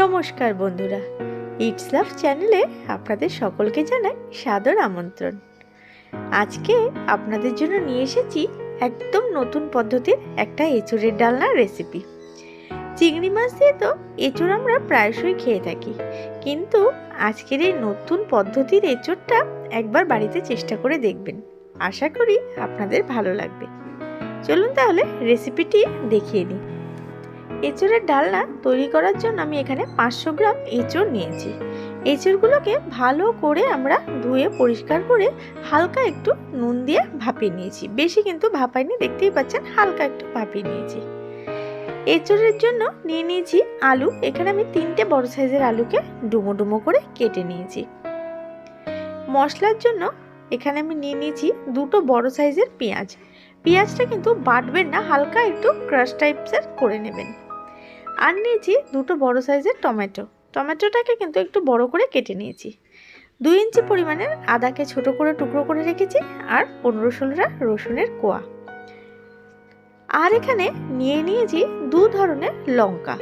নমস্কার বন্ধুরা ইটস লাভ চ্যানেলে আপনাদের সকলকে জানাই সাদর আমন্ত্রণ। আজকে আপনাদের জন্য নিয়ে এসেছি একদম নতুন পদ্ধতির একটা এঁচুড়ের ডালনার রেসিপি চিংড়ি মাছ দিয়ে তো এঁচুড় আমরা প্রায়শই খেয়ে থাকি, কিন্তু আজকের এই নতুন পদ্ধতির এঁচুড়টা একবার বাড়িতে চেষ্টা করে দেখবেন। আশা করি আপনাদের ভালো লাগবে। চলুন তাহলে রেসিপিটি দেখিয়ে নিই এঁচড়ের ডালনা তৈরি করার জন্য আমি এখানে পাঁচশো গ্রাম এঁচড় নিয়েছি। এঁচড়গুলোকে ভালো করে আমরা ধুয়ে পরিষ্কার করে হালকা একটু নুন দিয়ে ভাপিয়ে নিয়েছি। বেশি কিন্তু ভাপাইনি, দেখতেই পাচ্ছেন হালকা একটু ভাপিয়ে নিয়েছি। এঁচড়ের জন্য নিয়ে নিয়েছি আলু। এখানে আমি তিনটে বড় সাইজের আলুকে ডুমো ডুমো করে কেটে নিয়েছি। মশলার জন্য এখানে আমি নিয়ে নিয়েছি দুটো বড় সাইজের পেঁয়াজ। পেঁয়াজটা কিন্তু বাটবেন না, হালকা একটু ক্রাশ টাইপসের করে নেবেন। আর নিয়েছি দুটো বড় সাইজের টমেটো। টমেটোটাকে কিন্তু একটু বড় করে কেটে নিয়েছি। দুই ইঞ্চি পরিমাণের আদাকে ছোট করে টুকরো করে রেখেছি আর পনেরো ষোলোটা রসুনের কোয়া। আর এখানে নিয়ে নিয়েছি দু ধরনের লঙ্কা।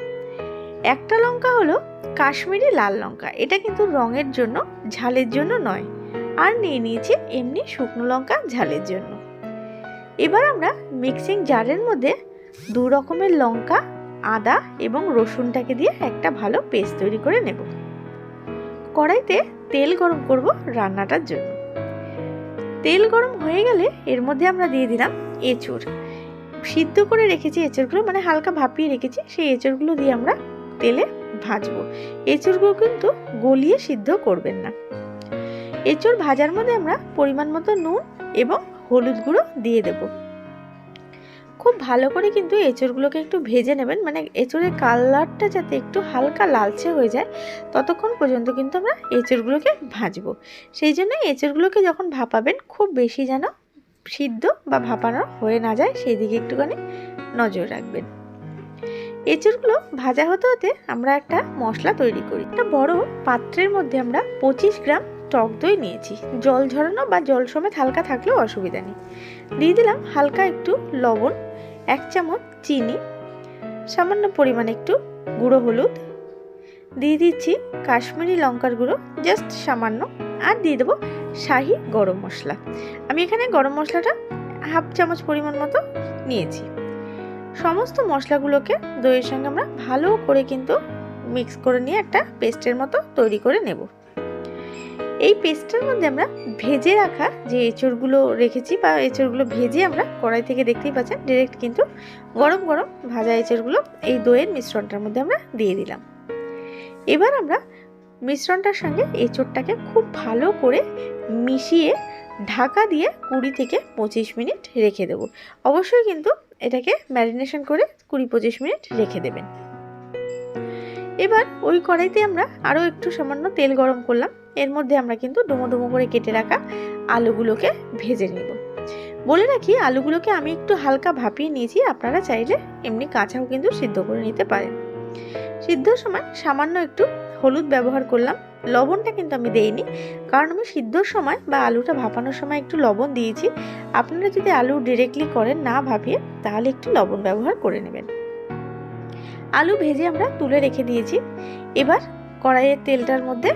একটা লঙ্কা হলো কাশ্মীরি লাল লঙ্কা। এটা কিন্তু রঙের জন্য, ঝালের জন্য নয়। আর নিয়ে নিয়েছি এমনি শুকনো লঙ্কা ঝালের জন্য। এবার আমরা মিক্সিং জারের মধ্যে দু রকমের লঙ্কা, আদা এবং রসুনটাকে দিয়ে একটা ভালো পেস্ট তৈরি করে নেব। কড়াইতে তেল গরম করব রান্নাটার জন্য। তেল গরম হয়ে গেলে এর মধ্যে আমরা দিয়ে দিলাম এঁচড়। সিদ্ধ করে রেখেছি এঁচড়গুলো মানে হালকা ভাপিয়ে রেখেছি, সেই এঁচড়গুলো দিয়ে আমরা তেলে ভাজবো। এঁচড়গুলো কিন্তু গলিয়ে সিদ্ধ করবেন না। এঁচড় ভাজার মধ্যে আমরা পরিমাণ মতো নুন এবং হলুদ গুঁড়ো দিয়ে দেব। খুব ভালো করে কিন্তু এঁচড়গুলোকে একটু ভেজে নেবেন। মানে এঁচড়ের কালারটা যাতে একটু হালকা লালচে হয়ে যায়, ততক্ষণ পর্যন্ত কিন্তু আমরা এঁচড়গুলোকে ভাজবো। সেই জন্য এঁচড়গুলোকে যখন ভাপাবেন, খুব বেশি যেন সিদ্ধ বা ভাপানো হয়ে না যায়, সেই দিকে একটুখানি নজর রাখবেন। এঁচড়গুলো ভাজা হতে হতে আমরা একটা মশলা তৈরি করি। একটা বড় পাত্রের মধ্যে আমরা পঁচিশ গ্রাম টক দই নিয়েছি। জল ঝরানো বা জল সমেত হালকা থাকলেও অসুবিধা নেই। দিয়ে দিলাম হালকা একটু লবণ, এক চামচ চিনি, সামান্য পরিমাণে একটু গুঁড়ো হলুদ। দিয়ে দিচ্ছি কাশ্মীরি লঙ্কার গুঁড়ো, জাস্ট সামান্য। আর দিয়ে দেবো শাহি গরম মশলা। আমি এখানে গরম মশলাটা হাফ চামচ পরিমাণ মতো নিয়েছি। সমস্ত মশলাগুলোকে দইয়ের সঙ্গে আমরা ভালো করে কিন্তু মিক্স করে নিয়ে একটা পেস্টের মতো তৈরি করে নেব। এই পেস্টটার মধ্যে আমরা ভেজে রাখা যে এঁচড়গুলো রেখেছি বা এঁচড়গুলো ভেজে আমরা কড়াই থেকে দেখতেই পাচ্ছেন ডিরেক্ট কিন্তু গরম গরম ভাজা এঁচড়গুলো এই দইয়ের মিশ্রণটার মধ্যে আমরা দিয়ে দিলাম। এবার আমরা মিশ্রণটার সঙ্গে এঁচড়টাকে খুব ভালো করে মিশিয়ে ঢাকা দিয়ে কুড়ি থেকে পঁচিশ মিনিট রেখে দেবো। অবশ্যই কিন্তু এটাকে ম্যারিনেশন করে কুড়ি পঁচিশ মিনিট রেখে দেবেন। এবার ওই কড়াইতে আমরা আরও একটু সামান্য তেল গরম করলাম। এর মধ্যে আমরা কিন্তু ডুমো ডুমো করে কেটে রাখা আলুগুলোকে ভেজে নেব। বলে রাখি, আলুগুলোকে আমি একটু হালকা ভাপিয়ে নিয়েছি, আপনারা চাইলে এমনি কাঁচাও কিন্তু সিদ্ধ করে নিতে পারেন। সিদ্ধর সময় সামান্য একটু হলুদ ব্যবহার করলাম, লবণটা কিন্তু আমি দেইনি, কারণ আমি সিদ্ধর সময় বা আলুটা ভাপানোর সময় একটু লবণ দিয়েছি। আপনারা যদি আলু ডিরেক্টলি করেন না ভাপিয়ে, তাহলে একটু লবণ ব্যবহার করে নেবেন। আলু ভেজে আমরা তুলে রেখে দিয়েছি। এবার কড়াইয়ের তেলটার মধ্যে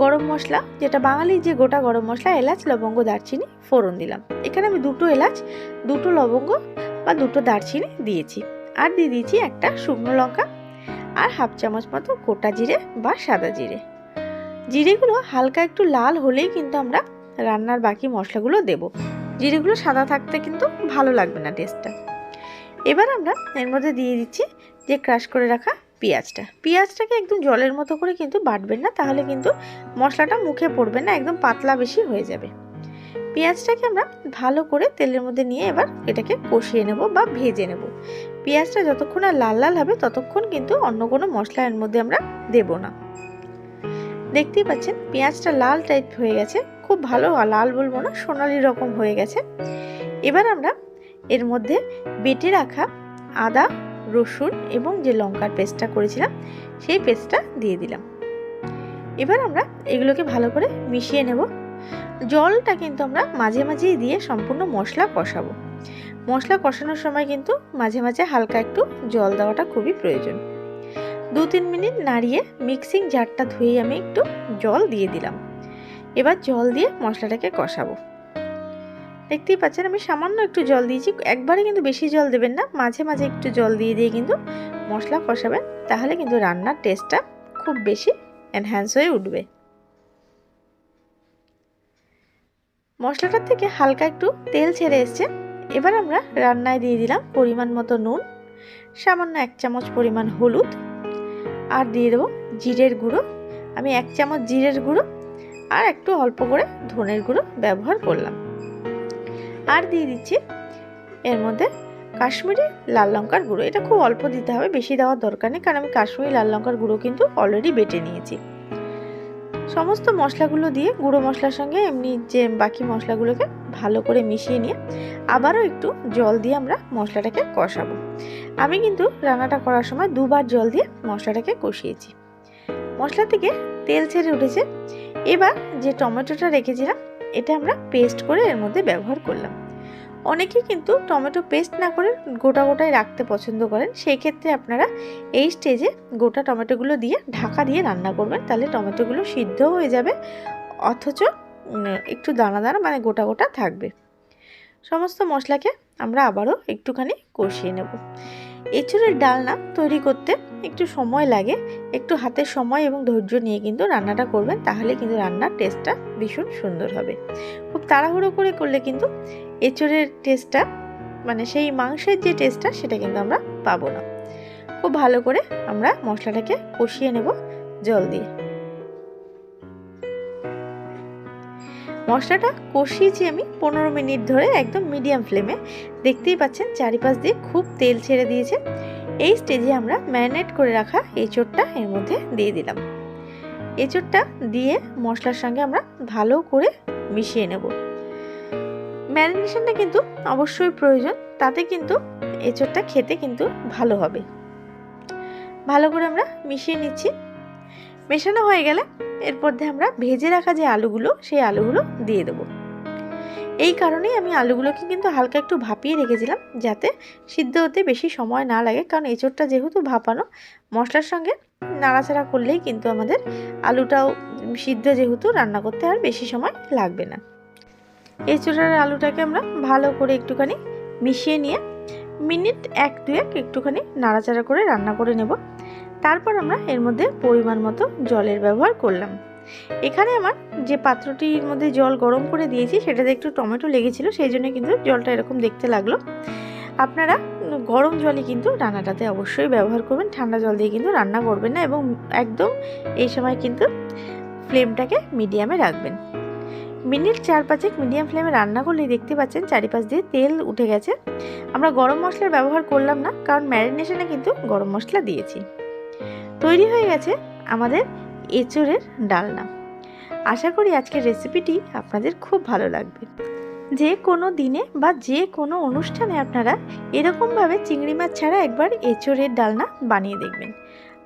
গরম মশলা, যেটা বাঙালির যে গোটা গরম মশলা, এলাচ, লবঙ্গ, দারচিনি, ফোড়ন দিলাম। এখানে আমি দুটো এলাচ, দুটো লবঙ্গ বা দুটো দারচিনি দিয়েছি। আর দিয়ে দিয়েছি একটা শুকনো লঙ্কা আর হাফ চামচ মতো গোটা জিরে বা সাদা জিরে। জিরেগুলো হালকা একটু লাল হলেই কিন্তু আমরা রান্নার বাকি মশলাগুলো দেব। জিরেগুলো সাদা থাকতে কিন্তু ভালো লাগবে না টেস্টটা। এবার আমরা এর মধ্যে দিয়ে দিচ্ছি যে ক্রাশ করে রাখা পেঁয়াজটা। পেঁয়াজটাকে একদম জলের মতো করে কিন্তু বাটবেন না, তাহলে কিন্তু মশলাটা মুখে পড়বে না, একদম পাতলা বেশি হয়ে যাবে। পেঁয়াজটাকে আমরা ভালো করে তেলের মধ্যে নিয়ে এবার এটাকে কষিয়ে নেব বা ভেজে নেব। পেঁয়াজটা যতক্ষণ আর লাল লাল হবে, ততক্ষণ কিন্তু অন্য কোনো মশলা এর মধ্যে আমরা দেব না। দেখতেই পাচ্ছেন, পেঁয়াজটা লাল টাইপ হয়ে গেছে, খুব ভালো লাল বলব না, সোনালি রকম হয়ে গেছে। এবার আমরা এর মধ্যে বেটে রাখা আদা রসুন এবং যে লঙ্কার পেস্টটা করেছিলাম, সেই পেস্টটা দিয়ে দিলাম। এবার আমরা এগুলোকে ভালো করে মিশিয়ে নেব। জলটা কিন্তু আমরা মাঝে মাঝেই দিয়ে সম্পূর্ণ মশলা কষাবো। মশলা কষানোর সময় কিন্তু মাঝে মাঝে হালকা একটু জল দেওয়াটা খুবই প্রয়োজন। দু তিন মিনিট নাড়িয়ে মিক্সিং জারটা ধুয়ে আমি একটু জল দিয়ে দিলাম। এবার জল দিয়ে মশলাটাকে কষাবো। দেখতেই পাচ্ছেন আমি সামান্য একটু জল দিয়েছি, একবারে কিন্তু বেশি জল দেবেন না, মাঝে মাঝে একটু জল দিয়ে দিয়ে কিন্তু মশলা কষাবেন, তাহলে কিন্তু রান্নার টেস্টটা খুব বেশি এনহ্যান্স হয়ে উঠবে। মশলাটার থেকে হালকা একটু তেল ছেড়ে এসছে, এবার আমরা রান্নায় দিয়ে দিলাম পরিমাণ মতো নুন, সামান্য এক চামচ পরিমাণ হলুদ, আর দিয়ে দেবো জিরের গুঁড়ো, আমি এক চামচ জিরের গুঁড়ো, আর একটু অল্প করে ধনের গুঁড়ো ব্যবহার করলাম। আর দিয়ে দিচ্ছি এর মধ্যে কাশ্মীরি লাল লঙ্কার গুঁড়ো। এটা খুব অল্প দিতে হবে, বেশি দেওয়ার দরকার নেই, কারণ আমি কাশ্মীরি লাল লঙ্কার গুঁড়ো কিন্তু অলরেডি বেটে নিয়েছি। সমস্ত মশলাগুলো দিয়ে গুঁড়ো মশলার সঙ্গে এমনি যে বাকি মশলাগুলোকে ভালো করে মিশিয়ে নিয়ে আবারও একটু জল দিয়ে আমরা মশলাটাকে কষাবো। আমি কিন্তু রান্নাটা করার সময় দুবার জল দিয়ে মশলাটাকে কষিয়েছি। মশলা থেকে তেল ছেড়ে উঠেছে। এবার যে টমেটোটা রেখেছিলাম এটা আমরা পেস্ট করে এর মধ্যে ব্যবহার করলাম। অনেকেই কিন্তু টমেটো পেস্ট না করে গোটা গোটাই রাখতে পছন্দ করেন। সেই ক্ষেত্রে আপনারা এই স্টেজে গোটা টমেটোগুলো দিয়ে ঢাকা দিয়ে রান্না করবেন। তাহলে টমেটোগুলো সিদ্ধ হয়ে যাবে, অথচ একটু দানা দানা মানে গোটা গোটা থাকবে। সমস্ত মশলাকে আমরা আবারও একটুখানি কষিয়ে নেব। এঁচুড়ের ডালনা তৈরি করতে একটু সময় লাগে, একটু হাতের সময় এবং ধৈর্য নিয়ে কিন্তু রান্নাটা করবেন, তাহলে কিন্তু রান্নার টেস্টটা ভীষণ সুন্দর হবে। খুব তাড়াহুড়ো করে করলে কিন্তু এঁচড়ের টেস্টটা মানে সেই মাংসের যে টেস্টটা সেটা কিন্তু আমরা পাবো না। খুব ভালো করে আমরা মশলাটাকে কষিয়ে নেব জল দিয়ে। মশলাটা কষিয়েছি আমি পনেরো মিনিট ধরে একদম মিডিয়াম ফ্লেমে। দেখতেই পাচ্ছেন চারিপাশ দিয়ে খুব তেল ছেড়ে দিয়েছে। এই স্টেজে আমরা ম্যারিনেট করে রাখা এঁচোড়টা এর মধ্যে দিয়ে দিলাম। এঁচোড়টা দিয়ে মশলার সঙ্গে আমরা ভালো করে মিশিয়ে নেব। ম্যারিনেশনটা কিন্তু অবশ্যই প্রয়োজন, তাতে কিন্তু এঁচোড়টা খেতে কিন্তু ভালো হবে। ভালো করে আমরা মিশিয়ে নিচ্ছি। মেশানো হয়ে গেলে এরপর দিয়ে আমরা ভেজে রাখা যে আলুগুলো, সেই আলুগুলো দিয়ে দেবো। এই কারণেই আমি আলুগুলোকে কিন্তু হালকা একটু ভাপিয়ে রেখেছিলাম, যাতে সিদ্ধ হতে বেশি সময় না লাগে, কারণ এঁচোড়টা যেহেতু ভাপানো, মশলার সঙ্গে নাড়াচাড়া করলেই কিন্তু আমাদের আলুটাও সিদ্ধ যেহেতু রান্না করতে আর বেশি সময় লাগবে না। এঁচোড়ার আলুটাকে আমরা ভালো করে একটুখানি মিশিয়ে নিয়ে মিনিট এক দুয়েক একটুখানি নাড়াচাড়া করে রান্না করে নেব। তারপর আমরা এর মধ্যে পরিমাণ মতো জলের ব্যবহার করলাম। এখানে আমার যে পাত্রটির মধ্যে জল গরম করে দিয়েছি, সেটাতে একটু টমেটো লেগেছিল, সেই জন্য কিন্তু জলটা এরকম দেখতে লাগল। আপনারা গরম জলই কিন্তু রান্নাটাতে অবশ্যই ব্যবহার করবেন, ঠান্ডা জল দিয়ে কিন্তু রান্না করবেন না এবং একদম এই সময় কিন্তু ফ্লেমটাকে মিডিয়ামে রাখবেন। মিনিট চার পাঁচেক মিডিয়াম ফ্লেমে রান্না করলেই দেখতে পাচ্ছেন চারিপাশ দিয়ে তেল উঠে গেছে। আমরা গরম মশলার ব্যবহার করলাম না, কারণ ম্যারিনেশনে কিন্তু গরম মশলা দিয়েছি। তৈরি হয়ে গেছে আমাদের এঁচড়ের ডালনা। আশা করি আজকের রেসিপিটি আপনাদের খুব ভালো লাগবে। যে কোনো দিনে বা যে কোনো অনুষ্ঠানে আপনারা এরকমভাবে চিংড়ি মাছ ছাড়া একবার এঁচড়ের ডালনা বানিয়ে দেখবেন।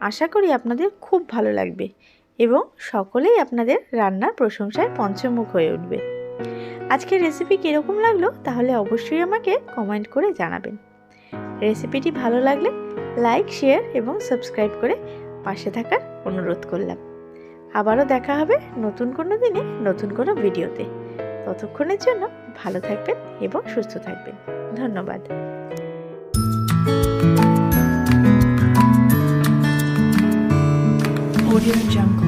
আশা করি আপনাদের খুব ভালো লাগবে এবং সকলেই আপনাদের রান্নার প্রশংসায় পঞ্চমুখ হয়ে উঠবে। আজকের রেসিপি কীরকম লাগল তাহলে অবশ্যই আমাকে কমেন্ট করে জানাবেন। রেসিপিটি ভালো লাগলে লাইক শেয়ার এবং সাবস্ক্রাইব করে পাশে থাকার অনুরোধ করলাম। আবারও দেখা হবে নতুন কোনো দিনে, নতুন কোনো ভিডিওতে। ততক্ষণের জন্য ভালো থাকবেন এবং সুস্থ থাকবেন। ধন্যবাদ। Audio Jungle.